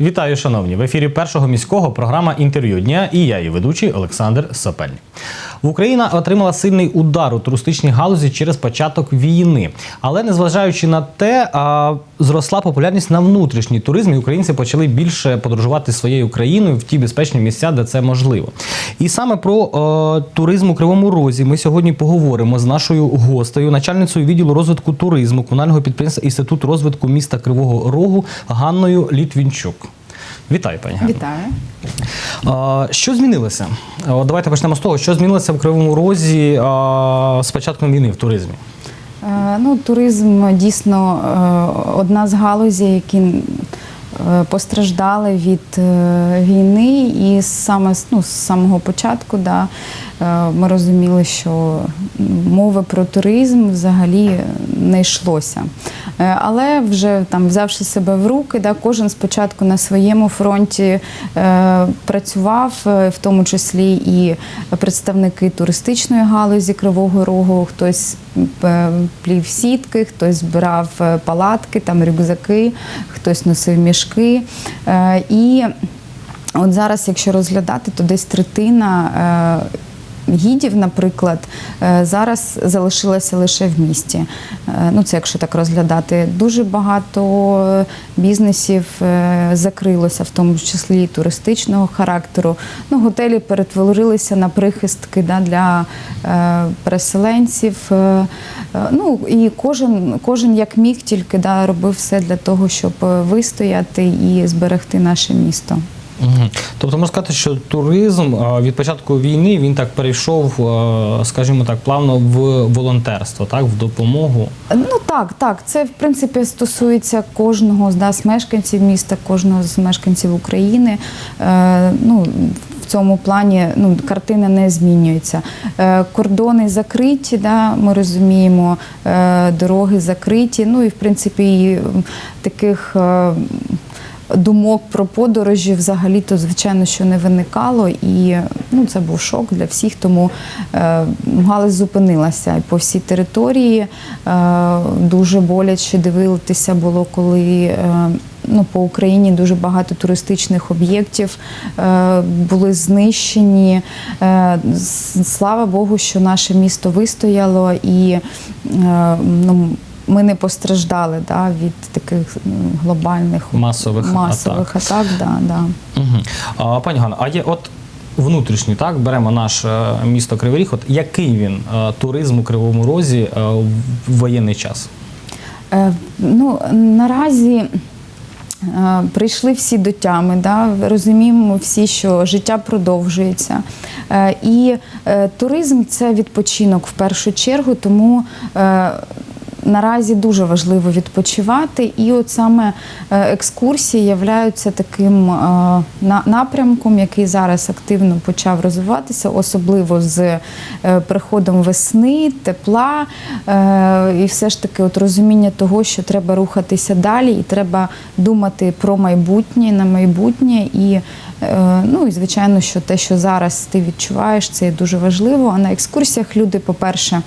Вітаю, шановні! В ефірі першого міського програма інтерв'ю дня і я, її ведучий Олександр Сапельник. Україна отримала сильний удар у туристичній галузі через початок війни. Але незважаючи на те, зросла популярність на внутрішній туризм, і українці почали більше подорожувати своєю країною в ті безпечні місця, де це можливо. І саме про е, туризм у Кривому Розі ми сьогодні поговоримо з нашою гостею, начальницею відділу розвитку туризму комунального підприємства Інститут розвитку міста Кривого Рогу Ганною Літвінчук. Вітаю, пані Ганно. Вітаю. Що змінилося? Давайте почнемо з того, що змінилося в Кривому Розі з початком війни в туризмі. Е, Ну, туризм дійсно е, одна з галузей, які постраждали від е, війни, і саме ну, з самого початку да, е, ми розуміли, що мови про туризм взагалі не йшлося. Е, Але вже там, взявши себе в руки, да, кожен спочатку на своєму фронті е, працював, е, в тому числі і представники туристичної галузі Кривого Рогу, хтось е, плів сітки, хтось збирав е, палатки, там рюкзаки, хтось носив мішки. Е, І от зараз, якщо розглядати, то десь третина. Гідів, наприклад, е, зараз залишилася лише в місті. Е, Ну, це якщо так розглядати. Дуже багато бізнесів е, закрилося, в тому числі туристичного характеру. Ну, готелі перетворилися на прихистки да, для переселенців. Ну і кожен, кожен як міг, тільки да, робив все для того, щоб вистояти і зберегти наше місто. Тобто можна сказати, що туризм від початку війни він так перейшов, скажімо так, плавно в волонтерство, так, в допомогу. Ну так, так. Це в принципі стосується кожного з нас мешканців міста, кожного з мешканців України. Е, ну, в цьому плані ну, картина не змінюється. Е, кордони закриті, да, ми розуміємо, е, дороги закриті. Ну і в принципі таких. Е, Думок про подорожі взагалі то звичайно що не виникало, і ну це був шок для всіх. Тому е, галузь зупинилася і по всій території. Е, дуже боляче дивитися було, коли е, ну, по Україні дуже багато туристичних об'єктів е, були знищені. Е, слава Богу, що наше місто вистояло і е, ну. Ми не постраждали да, від таких глобальних Масових масових атак. да, да. Угу. А, пані Ганна, а є от внутрішній, так, беремо наше місто Кривий Ріг, от який він туризм у Кривому Розі в воєнний час? Е, Ну, наразі е, прийшли всі до тями, да? розуміємо всі, що життя продовжується. Е, І е, туризм це відпочинок в першу чергу, тому. Наразі дуже важливо відпочивати, і от саме е, екскурсії являються таким е, напрямком, який зараз активно почав розвиватися, особливо з е, приходом весни, тепла, і все ж таки от розуміння того, що треба рухатися далі, і треба думати про майбутнє на майбутнє. І ну і звичайно, що те, що зараз ти відчуваєш, це дуже важливо. А на екскурсіях люди, по-перше,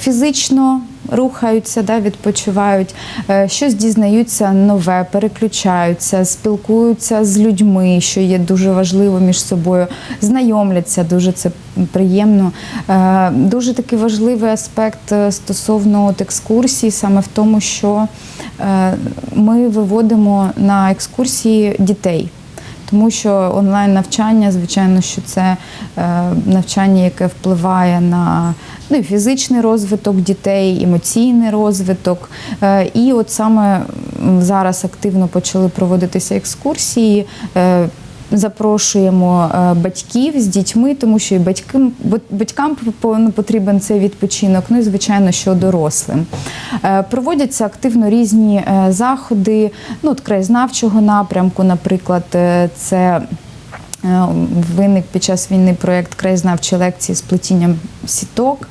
фізично рухаються, да, відпочивають, е, щось дізнаються нове, переключаються, спілкуються з людьми, що є дуже важливо між собою, знайомляться, дуже це приємно. Е, Дуже такий важливий аспект е, стосовно от екскурсій, саме в тому, що ми виводимо на екскурсії дітей. Тому що онлайн навчання, звичайно, що це навчання, яке впливає на ну, і фізичний розвиток дітей, емоційний розвиток. Е, і от саме зараз активно почали проводитися екскурсії. Е, Запрошуємо е, батьків з дітьми, тому що і батькам, батькам ну, потрібен цей відпочинок, ну і звичайно, що дорослим. Проводяться активно різні заходи, ну, от краєзнавчого напрямку, наприклад, це. Е, Виник під час війни проєкт краєзнавчі лекції з плетінням сіток.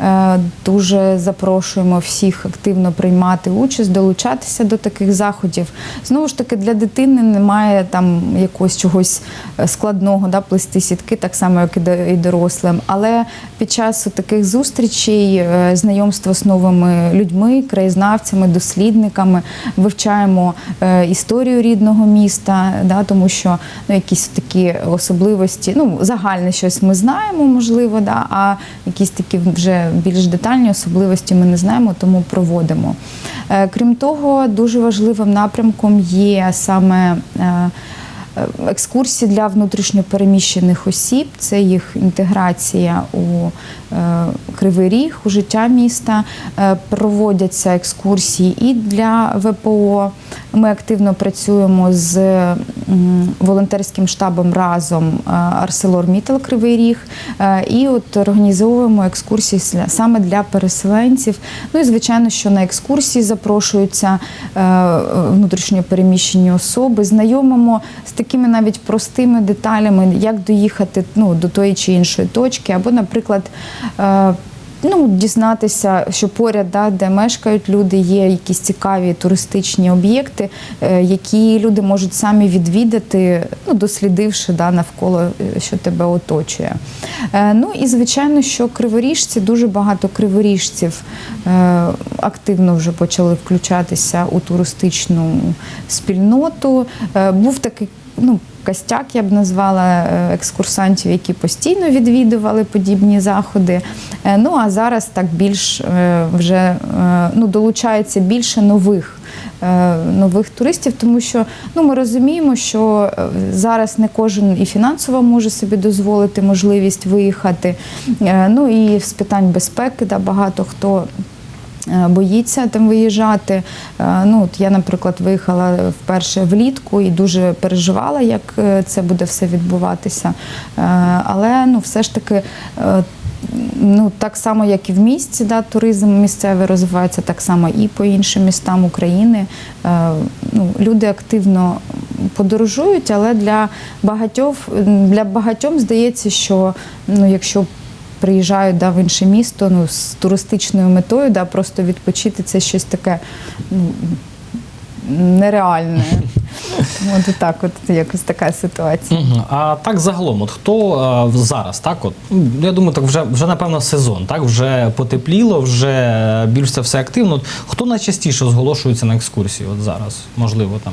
Е, Дуже запрошуємо всіх активно приймати участь, долучатися до таких заходів. Знову ж таки, для дитини немає там якогось чогось е, складного, да, плести сітки, так само, як і дорослим. Але під час таких зустрічей, знайомства з новими людьми, краєзнавцями, дослідниками, вивчаємо історію рідного міста, да, тому що ну, якісь такі особливості, ну, загальне щось ми знаємо, можливо, да, а якісь такі вже більш детальні особливості ми не знаємо, тому проводимо. Е, Крім того, дуже важливим напрямком є саме. Е, Екскурсії для внутрішньопереміщених осіб, це їх інтеграція у е, Кривий Ріг, у життя міста. Е, проводяться екскурсії і для ВПО. Ми активно працюємо з волонтерським штабом разом Арселор Мітал Кривий Ріг. І от організовуємо екскурсії саме для переселенців. Ну і звичайно, що на екскурсії запрошуються внутрішньопереміщені особи, знайомимо з такими навіть простими деталями, як доїхати ну, до тої чи іншої точки, або, наприклад, е, Ну, дізнатися, що поряд, да, де мешкають люди, є якісь цікаві туристичні об'єкти, е, які люди можуть самі відвідати, ну, дослідивши да, навколо, е, що тебе оточує. Ну і звичайно, що криворіжці, дуже багато криворіжців активно вже почали включатися у туристичну спільноту. Був такий ну, костяк, я б назвала е, екскурсантів, які постійно відвідували подібні заходи. Е, Ну а зараз так більш е, вже ну, долучається більше нових. Нових туристів, тому що ну ми розуміємо, що зараз не кожен і фінансово може собі дозволити можливість виїхати. Ну і з питань безпеки да, багато хто боїться там виїжджати. Е, Ну, от я, наприклад, виїхала вперше влітку і дуже переживала, як е, це буде все відбуватися. Е, Але ну, все ж таки. е, Ну, так само, як і в місті, да, туризм місцевий розвивається, так само і по іншим містам України. Е, ну, люди активно подорожують, але для багатьох, для багатьом здається, що ну, якщо приїжджають да, в інше місто ну, з туристичною метою, да, просто відпочити це щось таке ну, нереальне. От так, от якось така ситуація. А так загалом, от хто е, зараз, так от ну, я думаю, так вже вже напевно сезон, так вже потепліло, вже більш це все активно. Хто найчастіше зголошується на екскурсії? От зараз, можливо, там.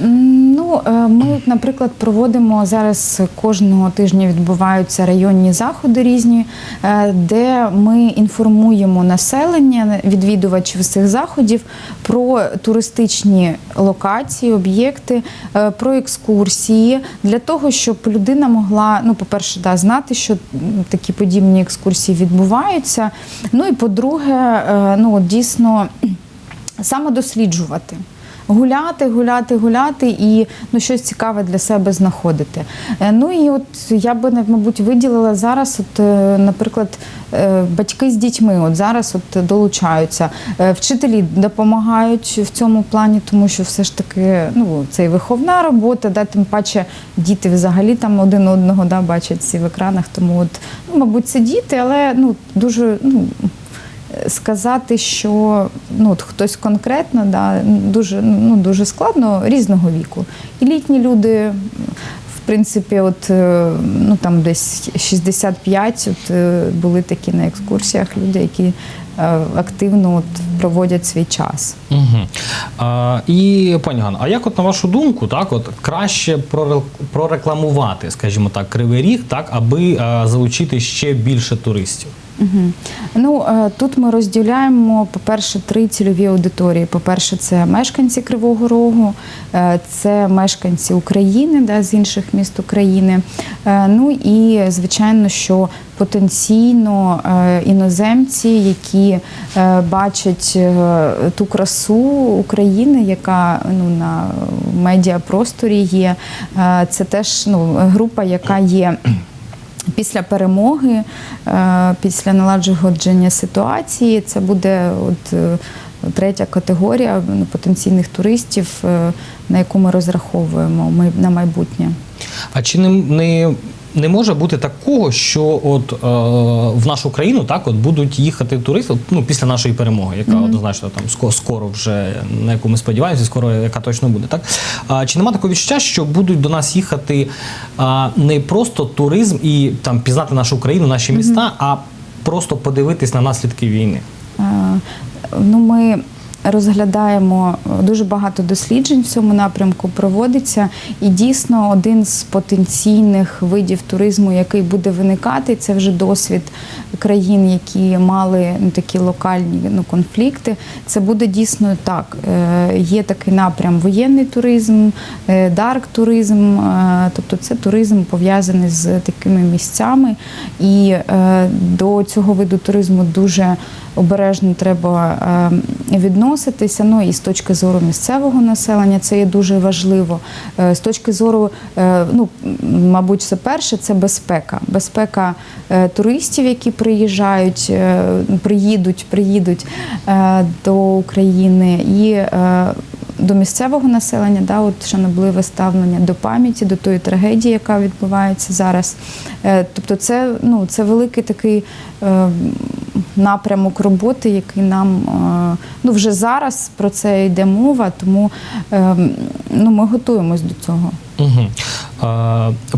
Ну, е, ми, наприклад, проводимо зараз кожного тижня відбуваються районні заходи різні, е, де ми інформуємо населення, відвідувачів цих заходів про туристичні локації, об'єкти, е, про екскурсії для того, щоб людина могла, ну, по-перше, да, знати, що такі подібні екскурсії відбуваються. Ну і по-друге, ну, дійсно самодосліджувати. Гуляти, гуляти, гуляти і ну, щось цікаве для себе знаходити. Е, Ну і от я би, мабуть, виділила зараз, от, е, наприклад, е, батьки з дітьми от зараз от долучаються. Вчителі допомагають в цьому плані, тому що все ж таки ну, це і виховна робота, да, тим паче діти взагалі там один одного да, бачать всі в екранах. Тому, от, ну, мабуть, це діти, але ну, дуже. Ну, сказати, що ну, от хтось конкретно, да, дуже, ну, дуже складно різного віку. І літні люди, в принципі, от, е, ну, там десь 65 от, е, були такі на екскурсіях люди, які е, активно от, проводять свій час. Угу. А, і пані Ганна, а як от на вашу думку, так от краще проре- прорекламувати, скажімо так, кривий ріг, так, аби залучити ще більше туристів? Угу. Ну е, тут ми розділяємо, по-перше, три цільові аудиторії. По-перше, це мешканці Кривого Рогу, е, це мешканці України, да, з інших міст України. Е, Ну і звичайно, що потенційно іноземці, які бачать ту красу України, яка ну, на медіапросторі є. Це теж ну, група, яка є. Після перемоги, е, після наладження ситуації, це буде от е, третя категорія ну, потенційних туристів, е, на яку ми розраховуємо ми- на майбутнє. А чи не, не може бути такого, що от е, в нашу країну так от будуть їхати туристи ну, після нашої перемоги, яка однозначно там ско- скоро вже на яку ми сподіваємося, скоро яка точно буде. Так а, чи нема такого відчуття, що будуть до нас їхати а, не просто туризм і там пізнати нашу країну, наші міста, а просто подивитись на наслідки війни? Е, Ну, ми розглядаємо е, дуже багато досліджень в цьому напрямку проводиться, і дійсно один з потенційних видів туризму, який буде виникати, це вже досвід країн, які мали ну, такі локальні ну, конфлікти. Це буде дійсно так. Е, Є такий напрям воєнний туризм, е, дарк туризм, е, тобто це туризм пов'язаний з такими місцями. І до цього виду туризму дуже обережно треба е, відноситися. Ну і з точки зору місцевого населення це є дуже важливо. Е, З точки зору, е, ну мабуть, все перше, це безпека. Безпека туристів, які приїжджають, приїдуть, приїдуть до України і до місцевого населення, да, от шанобливе ставлення до пам'яті, до тої трагедії, яка відбувається зараз. Е, Тобто, це, ну, це великий такий е, напрямок роботи, який нам е, ну, вже зараз про це йде мова, тому ну, ми готуємось до цього. Угу.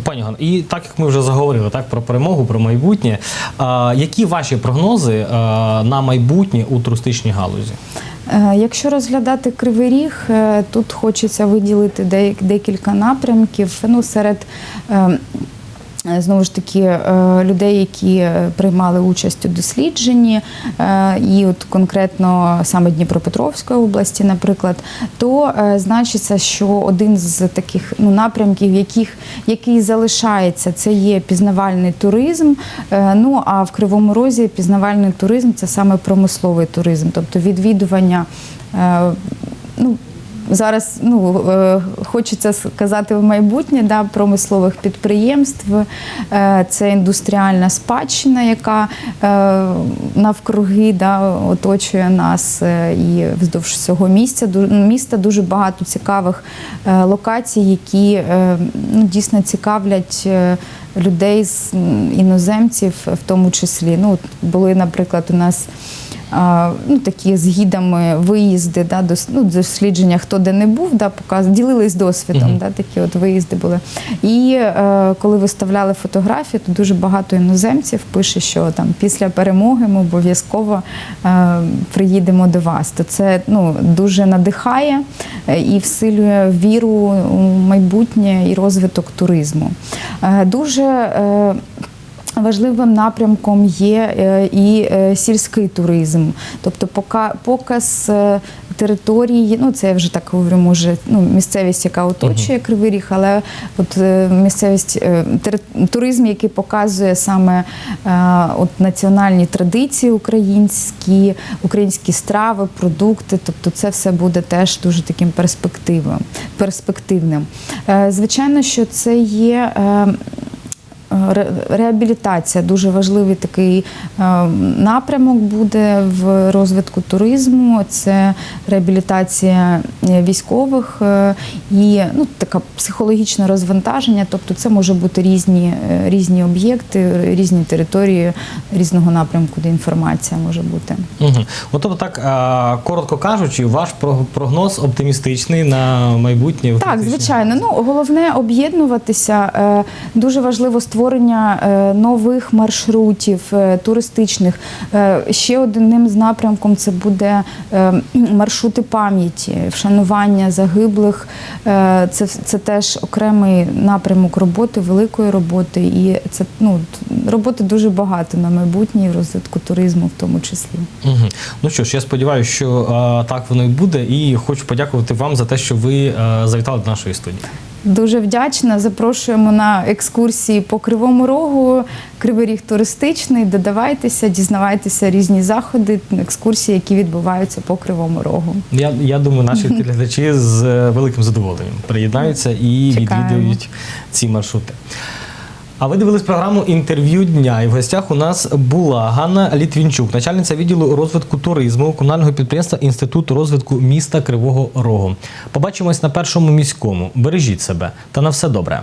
Пані Ганна, і так як ми вже заговорили так, про перемогу, про майбутнє, які ваші прогнози на майбутнє у туристичній галузі? Е, Якщо розглядати кривий ріг, е, тут хочеться виділити де- декілька напрямків. Ну, серед е, е, Знову ж таки, е, людей, які е, приймали участь у дослідженні, е, і от конкретно саме Дніпропетровської області, наприклад, то е, значиться, що один з таких ну, напрямків, яких, який залишається, це є пізнавальний туризм. Е, Ну а в Кривому Розі пізнавальний туризм це саме промисловий туризм, тобто відвідування. е, Ну, Зараз ну, е, хочеться сказати в майбутнє да, промислових підприємств. Е, Це індустріальна спадщина, яка е, навкруги да, оточує нас і вздовж всього місця. Міста дуже багато цікавих локацій, які ну, дійсно цікавлять. Людей з іноземців, в тому числі. Ну, були, наприклад, у нас ну, такі з гідами виїзди, да, дос, ну, дослідження, хто де не був, да, показ, ділились досвідом, да, такі от виїзди були. І е, коли виставляли фотографії, то дуже багато іноземців пише, що там після перемоги ми обов'язково е, приїдемо до вас. То це ну, дуже надихає е, і всилює віру у майбутнє і розвиток туризму. Е, дуже е, Важливим напрямком є е, і е, сільський туризм, тобто показ е, території, ну це я вже так говорю, може ну, місцевість, яка оточує Кривий Ріг, але от місцевість туризм, який показує саме от національні традиції українські, українські страви, продукти. Тобто, це все буде теж дуже таким перспективним. Звичайно, що це є. Ре- Реабілітація дуже важливий такий е, напрямок буде в розвитку туризму. Це реабілітація військових е, і ну, таке психологічне розвантаження. Тобто, це може бути різні, е, різні об'єкти, різні території різного напрямку, де інформація може бути. Угу. От, тобто, так, коротко кажучи, ваш про- прогноз оптимістичний на майбутнє. Так, звичайно. Ну головне об'єднуватися. Дуже важливо створення е, нових маршрутів е, туристичних. Е, Ще одним з напрямком це буде маршрути пам'яті, вшанування загиблих. Це це теж окремий напрямок роботи, великої роботи. І це ну роботи дуже багато на майбутнє розвитку туризму, в тому числі. Угу. Ну що ж, я сподіваюся, що е, так воно і буде, і хочу подякувати вам за те, що ви е, завітали до нашої студії. Дуже вдячна. Запрошуємо на екскурсії по Кривому Рогу. Кривий Ріг туристичний. Додавайтеся, дізнавайтеся різні заходи, екскурсії, які відбуваються по Кривому Рогу. Я, я думаю, наші телеглядачі з е, великим задоволенням приєднаються і Чекаємо. відвідують ці маршрути. А ви дивились програму інтерв'ю дня. І в гостях у нас була Ганна Літвінчук, начальниця відділу розвитку туризму комунального підприємства Інститут розвитку міста Кривого Рогу. Побачимось на першому міському. Бережіть себе та на все добре.